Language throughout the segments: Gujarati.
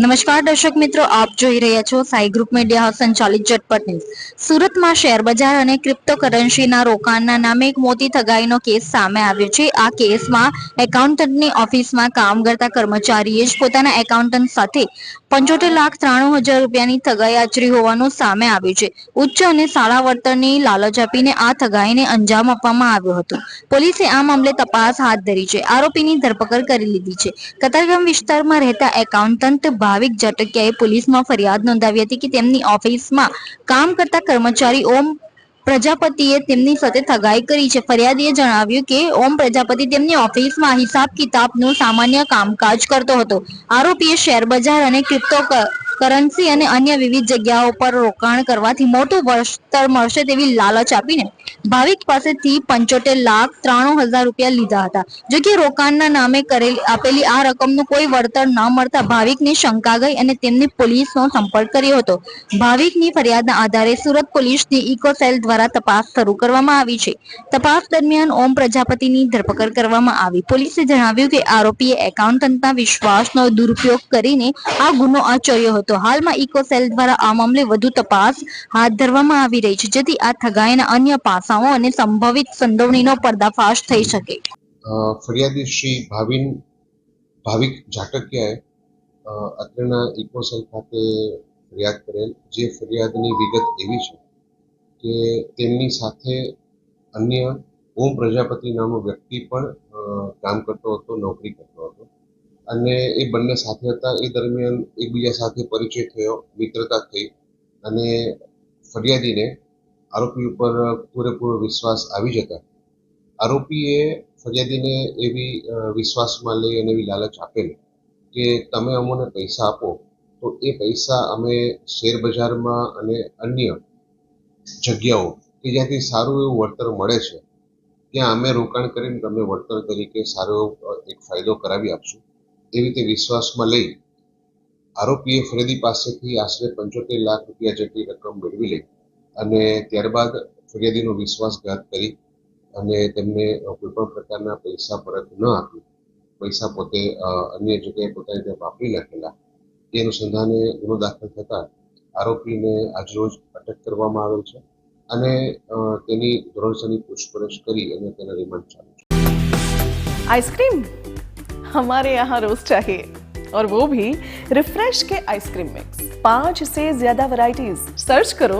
નમસ્કાર દર્શક મિત્રો, આપ જોઈ રહ્યા છો સાઈ ગ્રુપ મીડિયા સંચાલિત ઝટપટ ન્યૂઝ. સુરતમાં શેર અને ક્રિપ્ટોકરન્સીના રોકાણના નામે એક મોટી ઠગાઈનો કેસ સામે આવ્યો છે. આ કેસમાં એકાઉન્ટન્ટની ઓફિસમાં કામ કરતા કર્મચારીએ જ પોતાના એકાઉન્ટન્ટ સાથે પંચોતેર લાખ ત્રાણું હજાર રૂપિયાની ઠગાઈ આચરી હોવાનું સામે આવ્યું છે. ઉચ્ચ અને શાળા વળતરની લાલચ આપીને આ ઠગાઈને અંજામ આપવામાં આવ્યો હતો. પોલીસે આ મામલે તપાસ હાથ ધરી છે. આરોપીની ધરપકડ કરી લીધી છે. કતારગામ વિસ્તારમાં રહેતા એકાઉન્ટન્ટ ભાવિક જાટકિયાએ પોલીસમાં ફરિયાદ નોંધાવી હતી કે તેમની ઓફિસમાં કામ કરતા કર્મચારી ઓમ પ્રજાપતિએ તેમની સાથે ઠગાઈ કરી છે. ફરિયાદીએ જણાવ્યું કે ઓમ પ્રજાપતિ તેમની ઓફિસમાં હિસાબ કિતાબનું સામાન્ય કામકાજ કરતો હતો. આરોપીએ શેર બજાર અને ક્રિપ્ટો કરન્સી અને અન્ય વિવિધ જગ્યાઓ પર રોકાણ કરવાથી મોટું વળતર મળશે તેવી લાલચ આપીને ભાવિક પાસેથી પંચોતેર લાખ ત્રાણું હજાર રૂપિયા લીધા હતા. જો કે રોકાણના નામે કરેલી આપેલી આ રકમનું કોઈ વળતર ન મળતા ભાવિકને શંકા ગઈ અને તેમને પોલીસનો સંપર્ક કર્યો હતો. ભાવિકની ફરિયાદના આધારે સુરત પોલીસની ઇકો દ્વારા તપાસ શરૂ કરવામાં આવી છે. તપાસ દરમિયાન ઓમ પ્રજાપતિની ધરપકડ કરવામાં આવી. પોલીસે જણાવ્યું કે આરોપીએ એકાઉન્ટન્ટના વિશ્વાસનો દુરુપયોગ કરીને આ ગુનો આચર્યો હતો. હાલમાં ઇકો સેલ દ્વારા આ મામલે વધુ તપાસ હાથ ધરવામાં આવી રહી છે. જેથી આ ઠગાઈના અન્ય પાસાઓ અને સંભવિત સંડોવણીનો પર્દાફાશ થઈ શકે. ફરિયાદી શ્રી ભાવિન ભાવિક જાટકિયાએ અત્રેના ઇકોસેલ ખાતે ફરિયાદ કરેલ, જે ફરિયાદની વિગત એવી છે કે તેમની સાથે અન્ય ઓમ પ્રજાપતિ નામનો વ્યક્તિ પણ કામ કરતો હતો, નોકરી કરતો હતો. અને એ બંને સાથે હતા. એ દરમિયાન એકબીજા સાથે પરિચય થયો, મિત્રતા થઈ અને ફરિયાદીને આરોપી ઉપર પૂરેપૂરો વિશ્વાસ આવી જતા. આરોપીએ ફરિયાદીને એવી વિશ્વાસમાં લઈ અને એવી લાલચ આપેલી કે તમે અમને પૈસા આપો, તો એ પૈસા અમે શેરબજારમાં અને અન્ય જગ્યાઓ કે જ્યાંથી સારું એવું વળતર મળે છે, ત્યાં અમે રોકાણ કરીને તમને વળતર તરીકે સારો એક ફાયદો કરાવી આપશું. એવી રીતે વિશ્વાસમાં લઈ આરોપીએ ફરિયાદી પાસેથી આશરે પંચોતેર લાખ રૂપિયા જેટલી રકમ મેળવી લઈ. અને ત્યારબાદ ફરિયાદીનો વિશ્વાસઘાત કરી અને તેમને અ, કોઈ પણ પ્રકારના પૈસા પરત ન આપી પૈસા પોતે અ, અન્ય જગ્યાએ પોતાની રીતે વાપરી નાખેલા એ અનુસંધાને ગુનો દાખલ થતા આરોપીને આજરોજ અટક કરવામાં આવેલ છે અને અ, તેની ધોરણસરની પૂછપરછ કરી અને તેના રિમાન્ડ ચાલુ છે आइसक्रीम हमारे यहाँ रोज चाहिए और वो भी रिफ्रेश के आइसक्रीम मिक्स पांच से ज्यादा वैरायटीज सर्च करो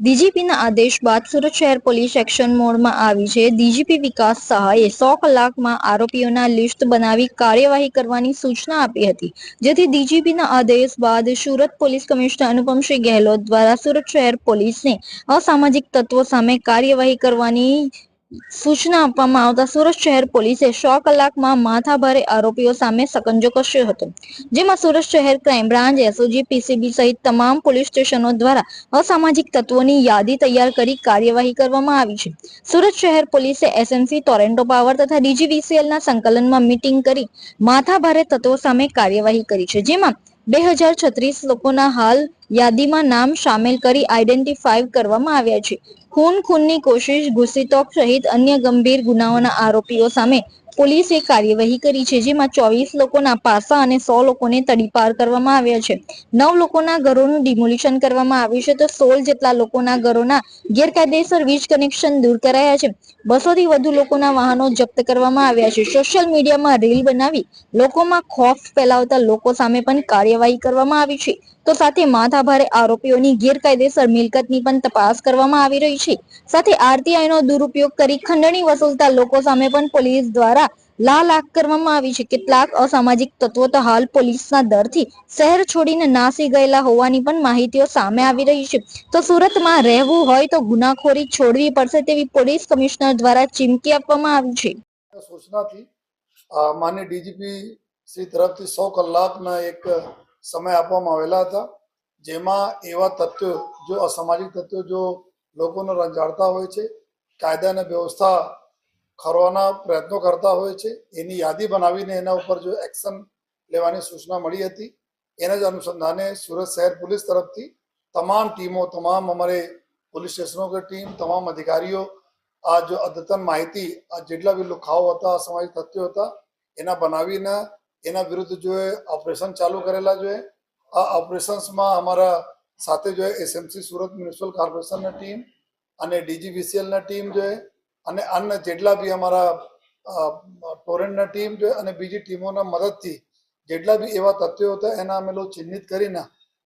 ડીજીપીના આદેશ બાદ સુરત શહેર પોલીસ એક્શન મોડમાં આવી છે. ડીજીપી વિકાસ સહાયે સો કલાકમાં આરોપીઓના લિસ્ટ બનાવી કાર્યવાહી કરવાની સૂચના આપી હતી. જેથી ડીજીપીના આદેશ બાદ સુરત પોલીસ કમિશનર અનુપમસિંહ ગેહલોત દ્વારા સુરત શહેર પોલીસને અસામાજિક તત્વો સામે કાર્યવાહી કરવાની સૂચના આપવામાં આવતા સુરત શહેર પોલીસે સો કલાકમાં માથાભારે આરોપીઓ સામે સકંજો કસ્યો હતો. જેમાં સુરત શહેર ક્રાઇમ બ્રાન્ચ, એસઓજી, પીસીબી સહિત તમામ પોલીસ સ્ટેશનો દ્વારા અસામાજિક તત્વોની યાદી તૈયાર કરી કાર્યવાહી કરવામાં આવી છે. સુરત શહેર પોલીસે એસએમસી, ટોરેન્ટો પાવર તથા ડીજીવીસીએલના સંકલનમાં મીટિંગ કરી માથાભારે તત્વો સામે કાર્યવાહી કરી છે. જેમાં બે હજાર છત્રીસ લોકોના હાલ યાદીમાં નામ સામેલ કરી આઈડેન્ટિફાઈ કરવામાં આવ્યા છે. ખૂન ખૂનની કોશિશ, ઘુસીતોક સહિત અન્ય ગંભીર ગુનાઓના આરોપીઓ સામે પોલીસે કાર્યવાહી કરી છે, જેમાં ચોવીસ લોકોના પાસા અને સો લોકોને તડીપાર કરવામાં આવ્યા છે. નવ લોકોના ઘરોનું ડિમોલિશન કરવામાં આવ્યું છે, તો સોળ જેટલા લોકોના ઘરોના ગેરકાયદેસર વીજ કનેક્શન દૂર કરાયા છે. બસોથી વધુ લોકોના વાહનો જપ્ત કરવામાં આવ્યા છે. સોશિયલ મીડિયામાં રીલ બનાવી લોકોમાં ખોફ ફેલાવતા લોકો સામે પણ કાર્યવાહી કરવામાં આવી છે. તો સાથે માથાભારે આરોપીઓની ગેરકાયદેસર મિલકતની પણ તપાસ કરવામાં આવી રહી છે. સાથે આરટીઆઈનો દુરુપયોગ કરી ખંડણી વસૂલતા લોકો સામે પણ પોલીસ દ્વારા લાલ આંખ કરવામાં આવી છે. કેટલાક અસામાજિક તત્વો તો હાલ પોલીસના ડરથી શહેર છોડીને નાસી ગયેલા હોવાની પણ માહિતીઓ સામે આવી રહી છે. તો સુરતમાં રહેવું હોય તો ગુનાખોરી છોડવી પડશે તેવી પોલીસ કમિશનર દ્વારા ચીમકી આપવામાં આવી છે. સૂચનાથી માન્ય ડીજીપી શ્રી તરફથી સો કલાકના એક સમય આપવામાં આવેલા હતા, જેમાં એવા તત્વો, જો અસામાજિક તત્વો જો લોકોને રંજાડતા હોય છે, કાયદા અને વ્યવસ્થા ખરવાના પ્રયત્નો કરતા હોય છે, એની યાદી બનાવીને એના ઉપર જો એક્શન લેવાની સૂચના મળી હતી, એના જ અનુસંધાને સુરત શહેર પોલીસ તરફથી તમામ ટીમો, તમામ અમારે પોલીસ સ્ટેશનો કે ટીમ, તમામ અધિકારીઓ, આ જો અદ્યતન માહિતી, આ જેટલા બી લુખાઓ હતા, અસામાજિક તથ્યો હતા, એના બનાવીને એના વિરુદ્ધ જો ઓપરેશન ચાલુ કરેલા જોઈએ આ ઓપરેશન્સમાં અમારા સાથે જો એસએમસી સુરત મ્યુનિસિપલ કોર્પોરેશનની ટીમ અને ડીજીવીસીએલના ટીમ જોઈએ અને અન્ય જેટલા બી અમારા ટોરેન્ટના ટીમ જોઈએ અને બીજી ટીમોના મદદથી જેટલા બી એવા તથ્યો હતા એના અમે લોકો ચિહ્નિત કરીને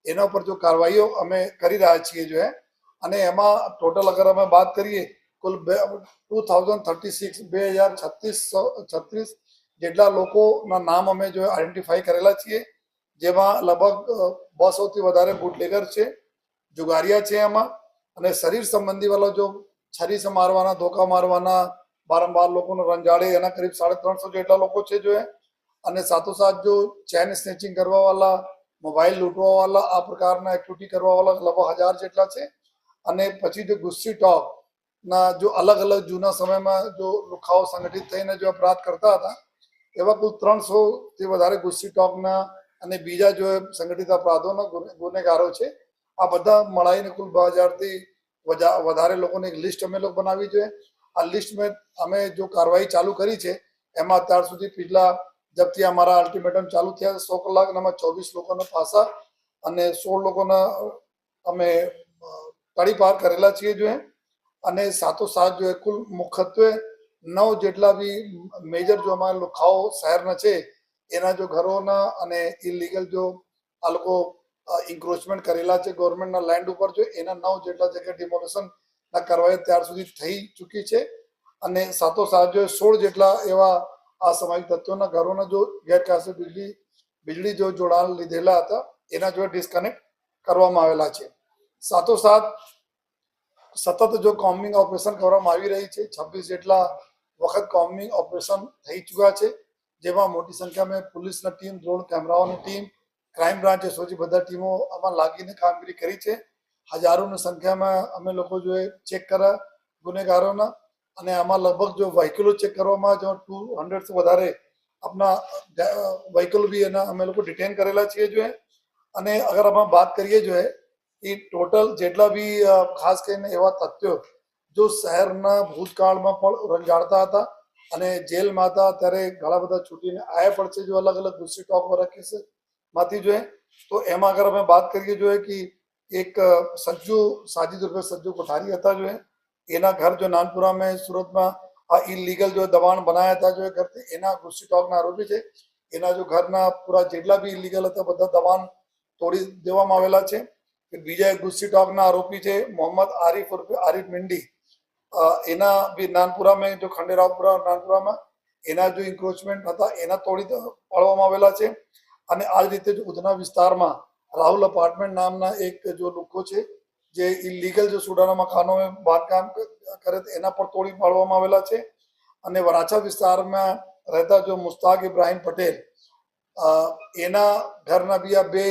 એના ઉપર જો કાર્યવાહીઓ અમે કરી રહ્યા છીએ જો અને એમાં ટોટલ અગર અમે વાત કરીએ, કુલ બે, ટુ થાઉઝન્ડ થર્ટી સિક્સ, બે હજાર છત્રીસ છત્રીસ જેટલા લોકોના નામ અમે જો આઈડેન્ટિફાઈ કરેલા છીએ, જેમાં લગભગ બસોથી વધારે બુટલેગર છે, જુગારિયા છે એમાં અને શરીર સંબંધી વાળો જો છરી મારવાના, ધોકા મારવાના, વારંવાર લોકોને રંજાડે, એના કરીબ સાડા ત્રણસો જેટલા લોકો છે જો અને સાથોસાથ જો ચેન સ્નેચિંગ કરવા વાળા મોબાઈલ લૂંટવા વાળા આ પ્રકારના એક્ટિવિટી કરવા વાળા લગભગ હજાર જેટલા છે. અને પછી જો ગુસ્સી ટોપ ના જો અલગ અલગ જૂના સમયમાં જો લુખાઓ સંગઠિત થઈને જો અપરાધ કરતા હતા એવા કુલ ત્રણસો થી વધારે ગુસ્સી ટોકના અને બીજા જો સંગઠિત અપરાધોના ગુને- ગુનેગારો છે, આ બધા મળાઈને કુલ બે હજારથી વધારે લોકોની એક લિસ્ટ અમે લોકો બનાવી જોઈએ આ લિસ્ટમાં અમે જો કાર્યવાહી ચાલુ કરી છે, એમાં અત્યાર સુધી પિછલા જબથી અમારા અલ્ટિમેટમ ચાલુ થયા, સો કલાક એમાં ચોવીસ લોકોના પાસા અને સોળ લોકોના, અમે કડી પાર કરેલા છીએ જોઈએ અને સાતો સાત જોઈએ કુલ મુખ્યત્વે નવ જેટલા બી મેજર જો અમારા લુખાઓ શહેરના છે, એના જો ઘરોના અને ઇલીગલ જો આ લોકો ઇન્ક્રોચમેન્ટ કરેલા છે ગવર્મેન્ટના લેન્ડ ઉપર જો એના નવ જેટલા જગ્યા ડિમોલેશન ના કાર્યવાહી ત્યાર સુધી થઈ ચૂકી છે. અને સાથોસાથ જો સોળ જેટલા એવા આ અસામાજિક તત્વોના ઘરોના જો ગેરકાયદેસર વીજળી વીજળી જો જોડાણ લીધેલા હતા, એના જો ડિસ્કનેક્ટ કરવામાં આવેલા છે. સાથોસાથ સતત જો કોમ્બિંગ ઓપરેશન કરવામાં આવી રહી છે, છવ્વીસ જેટલા વખત કોમ્બિંગ ઓપરેશન થઈ ચૂક્યા છે, જેમાં મોટી સંખ્યામાં પોલીસની ટીમ ડ્રોન કેમેરાઓની ટીમ ક્રાઇમ બ્રાન્ચે સૌથી બધા ટીમો આમાં લાગીને કામગીરી કરી છે. હજારોની સંખ્યામાં અમે લોકો જો ચેક કર્યા ગુનેગારોના, અને આમાં લગભગ જો વ્હીકલો ચેક કરવામાં જો ટુ હંડ્રેડથી વધારે આપણા વ્હીકલ બી એના અમે લોકો ડિટેન કરેલા છીએ જો અને અગર અમે વાત કરીએ જો એ ટોટલ જેટલા બી ખાસ કરીને એવા તથ્યો જો શહેરના ભૂતકાળમાં પણ રંજાડતા હતા અને જેલમાં હતા, ત્યારે ઘણા બધા છૂટીને આયા છે, જો અલગ અલગ ગુસ્સી ટોક પર રાખી છે માંથી જોઈએ તો એમાં અગર અમે વાત કરીએ જોઈએ કે એક સજ્જુ સાજી રૂપે સજ્જુ કોઠારી હતા જો એના ઘર જો નાનપુરા મેં સુરતમાં આ ઇલીગલ જો દબાણ બનાયા હતા જો કરતી એના ગુસ્સી ટોકના આરોપી છે. એના જો ઘરના પૂરા જેટલા બી ઇલીગલ હતા, બધા દબાણ તોડી દેવામાં આવેલા છે. બીજા એક ગુસ્સી ટોકના આરોપી છે, મોહમ્મદ આરિફ ઉર્ફે આરીફ મિંડી. એના બી નાનપુરા મેં જો ખંડેરાવપુરા નાનપુરામાં, એના જો ઇન્ક્રોચમેન્ટ હતા, એના તોડી પાડવામાં આવેલા છે. અને આ રીતે જો ઉધના વિસ્તારમાં રાહુલ અપાર્ટમેન્ટ નામના એક જો લુકો છે, જે ઇલીગલ જો સુડાના મકાનો બાંધકામ કરે, એના પર તોડી પાડવામાં આવેલા છે. અને વરાછા વિસ્તારમાં રહેતા જો મુસ્તાક ઇબ્રાહીમ પટેલ એના ઘરના બી આ બે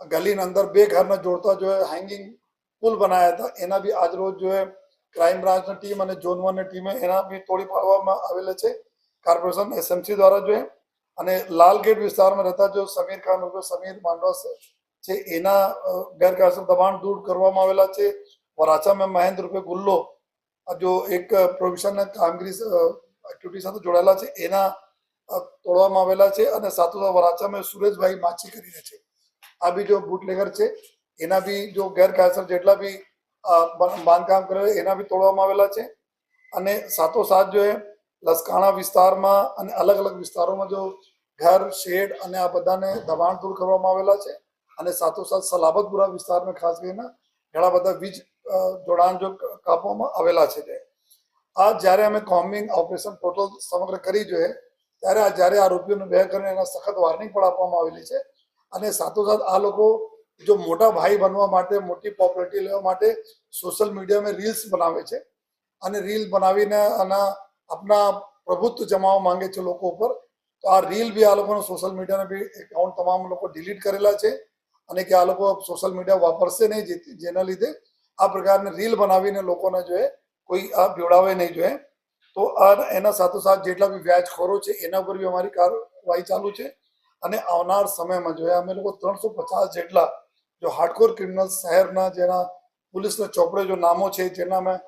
ગલીના અંદર બે ઘરને જોડતા જો હેંગિંગ પુલ બનાવ્યા હતા. એના બી આજરોજ જો ક્રાઇમ બ્રાન્ચની ટીમ અને ઝોન વનની ટીમે એના બી તોડી પાડવામાં આવેલા છે. કોર્પોરેશન એસએમસી દ્વારા જો. અને લાલગેટ વિસ્તારમાં રહેતા જો સમીર ખાન ઉર્ફે સમીર માંડવા છે, એના ગેરકાયદેસર દબાણ દૂર કરવામાં આવેલા છે. વરાછામાં મહેન્દ્ર રૂપે ગુલ્લો જો એક પ્રોવિશનના કામગીરી એક્ટિવિટી સાથે જોડાયેલા છે, એના તોડવામાં આવેલા છે અને સાથોસાથ વરાછામાં સુરેશભાઈ માછી કરીને છે. આ બી જો બુટલેગર છે, એના બી જો ગેરકાયદેસર જેટલા બી બાંધકામ કરે એના બી તોડવામાં આવેલા છે. અને સાથોસાથ જો એ લસકાણા વિસ્તારમાં અને અલગ અલગ વિસ્તારોમાં જો ઘર, શેડ અને આ બધાને દબાણ દૂર કરવામાં આવેલા છે અને સાથોસાથ સલાબતપુરા વિસ્તારમાં ખાસ કરીને ઘણા બધા વીજ જોડાણ જો કાપવામાં આવેલા છે તે આ જ્યારે અમે કોમ્બિંગ ઓપરેશન ટોટલ સમગ્ર કરી જોઈએ, ત્યારે આ જ્યારે આરોપીઓને બે કરીને એના સખત વાર્નિંગ પણ આપવામાં આવેલી છે અને સાથોસાથ આ લોકો જો મોટા ભાઈ બનવા માટે, મોટી પોપ્યુલરિટી લેવા માટે સોશિયલ મીડિયામાં રીલ્સ બનાવે છે. અને રીલ બનાવીને આના આપના પ્રભુત્વ જમાવવા માંગે છે લોકો ઉપર, તો આ રીલ બી આ લોકોને સોશિયલ મીડિયાના બી એકાઉન્ટ તમામ લોકો ડિલીટ કરેલા છે. અને કે આ લોકો સોશિયલ મીડિયા વાપરશે નહીં જેના લીધે આ પ્રકારની રીલ બનાવીને લોકોને જોઈએ કોઈ આ બીવડાવે નહીં જોઈએ તો આ એના સાથોસાથ જેટલા બી વ્યાજખોરો છે, એના ઉપર બી અમારી કાર્યવાહી ચાલુ છે. અને આવનાર સમયમાં જોઈએ અમે લોકો ત્રણસો પચાસ જેટલા જો હાર્ડકોર ક્રિમિનલ શહેરના જેના પોલીસના ચોપડે જો નામો છે, જેના મેં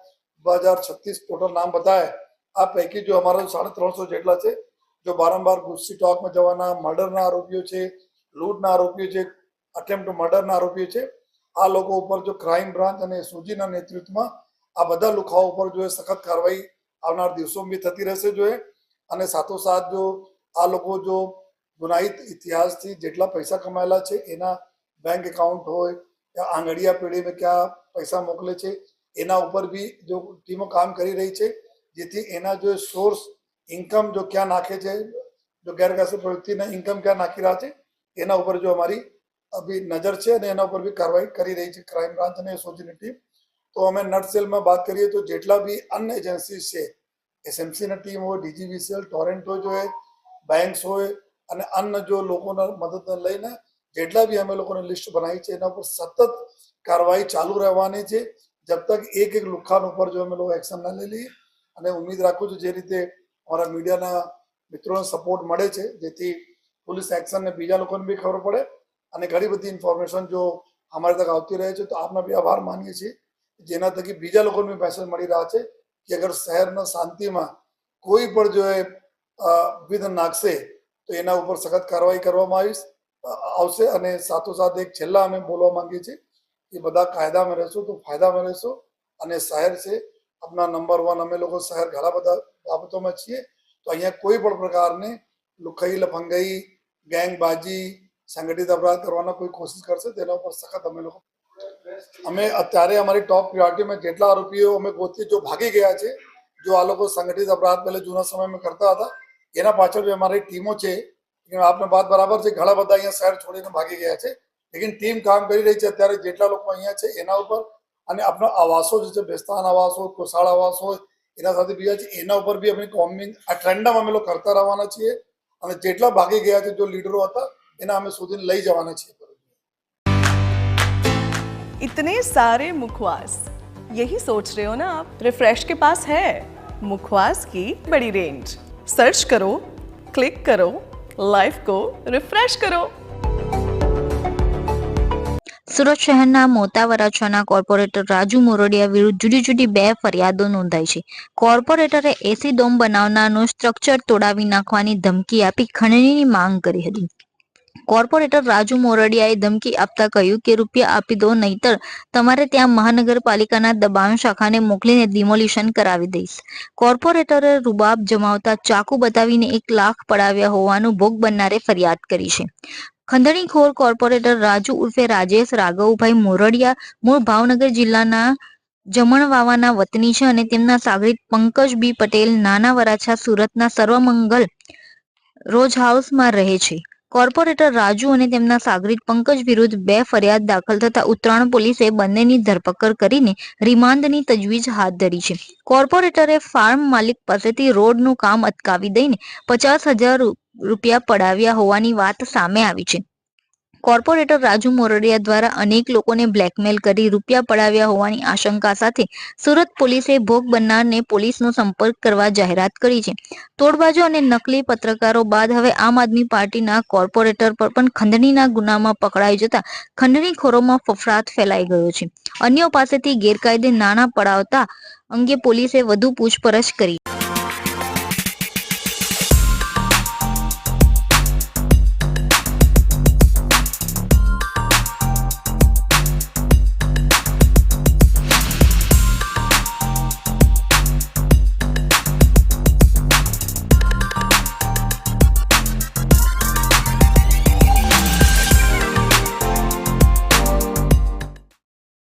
બે હજાર છત્રીસ ટોટલ નામ બતાવે આ પૈકી જો અમારા સાડા ત્રણસો જેટલા છે. જો વારંવાર ગુસ્સી ટોકમાં જવાના, મર્ડરના આરોપીઓ છે, લૂંટના આરોપીઓ છે અટેમ્પ મર્ડરના આરોપીઓ છે, આ લોકો ઉપર જો ક્રાઇમ બ્રાન્ચ અને એસઓજીના નેતૃત્વમાં આ બધા લુખાઓ ઉપર જો સખત કાર્યવાહી આવનાર દિવસોમાં બી થતી રહેશે જોઈએ અને સાથોસાથ જો આ લોકો જો ગુનાહિત ઇતિહાસથી જેટલા પૈસા કમાયેલા છે, એના બેંક એકાઉન્ટ હોય કે આંગળીયા પેઢીમાં ક્યાં પૈસા મોકલે છે, એના ઉપર બી જો ટીમો કામ કરી રહી છે, જેથી એના જો સોર્સ ઇન્કમ જો ક્યાં નાખે છે, જો ગેરકાયદેસર પ્રવૃત્તિના ઇન્કમ ક્યાં નાખી રહ્યા છે, એના ઉપર જો અમારી અભી નજર છે અને એના ઉપર બી કાર્યવાહી કરી રહી છે ક્રાઇમ બ્રાન્ચ અને એસઓજીની ટીમ. તો અમે નટસેલમાં વાત કરીએ તો જેટલા બી અન્ય એજન્સી છે એસએમસીની ટીમ હોય ડીજીવીસીએલ ટોરેન્ટ હોય બેંક્સ હોય અને અન્ય જો લોકોના મદદને લઈને જેટલા બી અમે લોકોને લિસ્ટ બનાવી છે, એના ઉપર સતત કાર્યવાહી ચાલુ રહેવાની છે. જબ તક એક એક લુખાન ઉપર જો અમે લોકો એક્શન ના લઈ લઈએ. અને ઉમેદ રાખું છું જે રીતે અમારા મીડિયાના મિત્રોને સપોર્ટ મળે છે, જેથી પોલીસ એક્શન ને બીજા લોકોને બી ખબર પડે. અને ઘણી બધી ઇન્ફોર્મેશન જો અમારે તક આવતી રહે છે, તો આપના બી આભાર માનીએ છીએ. જેના થકી બીજા લોકોને બી મેસેજ મળી રહ્યા છે કે અગર શહેરના શાંતિમાં કોઈ પણ જો એ વિઘ્ન નાખશે તો એના ઉપર સખત કાર્યવાહી કરવામાં આવીશ. આવશે અને સાથોસાથ એક છેલ્લા અમે બોલવા માંગીએ છીએ એ બધા કાયદામાં રહેશો તો ફાયદામાં રહેશો. અને શહેર છે આપણા નંબર વન અમે લોકો શહેર ઘણા બધા બાબતોમાં છીએ. તો અહીંયા કોઈ પણ પ્રકારની લુખાઈ, લફંગાઈ, ગેંગબાજી, સંગઠિત અપરાધ કરવાનો કોઈ કોશિશ કરશે તેના ઉપર સખત અમે લોકો અમે અત્યારે અમારી ટોપ પ્રિયોરિટીમાં જેટલા આરોપીઓ અમે ગોતી જો ભાગી ગયા છે, જો આ લોકો સંગઠિત અપરાધ પહેલે જૂના સમયમાં કરતા હતા એના પાછળ બી અમારી ટીમો છે લેકિન આપને વાત બરાબર છે ઘણા બધા અહીંયા શહેર છોડીને ભાગી ગયા છે લેકિન ટીમ કામ કરી રહી છે અત્યારે જેટલા લોકો અહીંયા છે એના ઉપર અને આપણા આવાસો જે છે બેસ્તાન આવાસ હોય કોસાળ આવાસ હોય એના સાથે બીજા છે એના ઉપર બી અમે કોમ્બિંગ આ ટ્રેન્ડમ અમે લોકો કરતા રહેવાના છીએ અને જેટલા ભાગી ગયા છે જો લીડરો હતા એના અમે શોધીને લઈ જવાના છીએ इतने सारे मुखवास यही सोच रहे हो ना आप रिफ्रेश के पास है मुखवास की बड़ी रेंज સર્ચ કરો ક્લિક કરો લાઈફ કો રિફ્રેશ કરો. સુરત શહેરના મોતા વરાછાના કોર્પોરેટર રાજુ મોરડિયા વિરુદ્ધ જુદી જુદી બે ફરિયાદો નોંધાઈ છે. કોર્પોરેટરે એસી ડોમ બનાવનારનું સ્ટ્રક્ચર તોડાવી નાખવાની ધમકી આપી ખંડણીની માંગ કરી હતી. કોર્પોરેટર રાજુ મોરડિયાએ ધમકી આપતા કહ્યું કે રૂપિયા આપી દો, નહીતર તમારે ત્યાં મહાનગરપાલિકાના દબાણ શાખાને મોકલીને ડિમોલિશન કરાવી દઈશ. કોર્પોરેટરે રૂબાબ જમાવતા ચાકુ બતાવીને એક લાખ પડાવ્યા હોવાનું ભોગ બનનારે ફરિયાદ કરી છે. ખંડણીખોર કોર્પોરેટર રાજુ ઉર્ફે રાજેશ રાઘવભાઈ મોરડિયા મૂળ ભાવનગર જિલ્લાના જમણવાવાના વતની છે અને તેમના સાગરીત પંકજ બી પટેલ નાના વરાછા સુરતના સર્વમંગલ રોજ હાઉસમાં રહે છે. કોર્પોરેટર રાજુ અને તેમના સાગરીત પંકજ વિરુદ્ધ બે ફરિયાદ દાખલ થતા ઉત્તરાયણ પોલીસે બંનેની ધરપકડ કરીને રિમાન્ડની તજવીજ હાથ ધરી છે. કોર્પોરેટરે ફાર્મ માલિક પાસેથી રોડનું કામ અટકાવી દઈને પચાસ હજાર રૂપિયા પડાવ્યા હોવાની વાત સામે આવી છે. કોર્પોરેટર રાજુ મોરડિયા દ્વારા અનેક લોકોને બ્લેકમેલ કરી રૂપિયા પડાવ્યા હોવાની આશંકા સાથે સુરત પોલીસે ભોગ બનનારને પોલીસનો સંપર્ક કરવા જાહેરાત કરી છે. તોડબાજો અને નકલી પત્રકારો બાદ હવે આમ આદમી પાર્ટીના કોર્પોરેટર પર પણ ખંડણીના ગુનામાં પકડાઈ જતા ખંડણીખોરોમાં ફફડાટ ફેલાઈ ગયો છે. અન્યો પાસેથી ગેરકાયદે નાણાં પડાવતા અંગે પોલીસે વધુ પૂછપરછ કરી.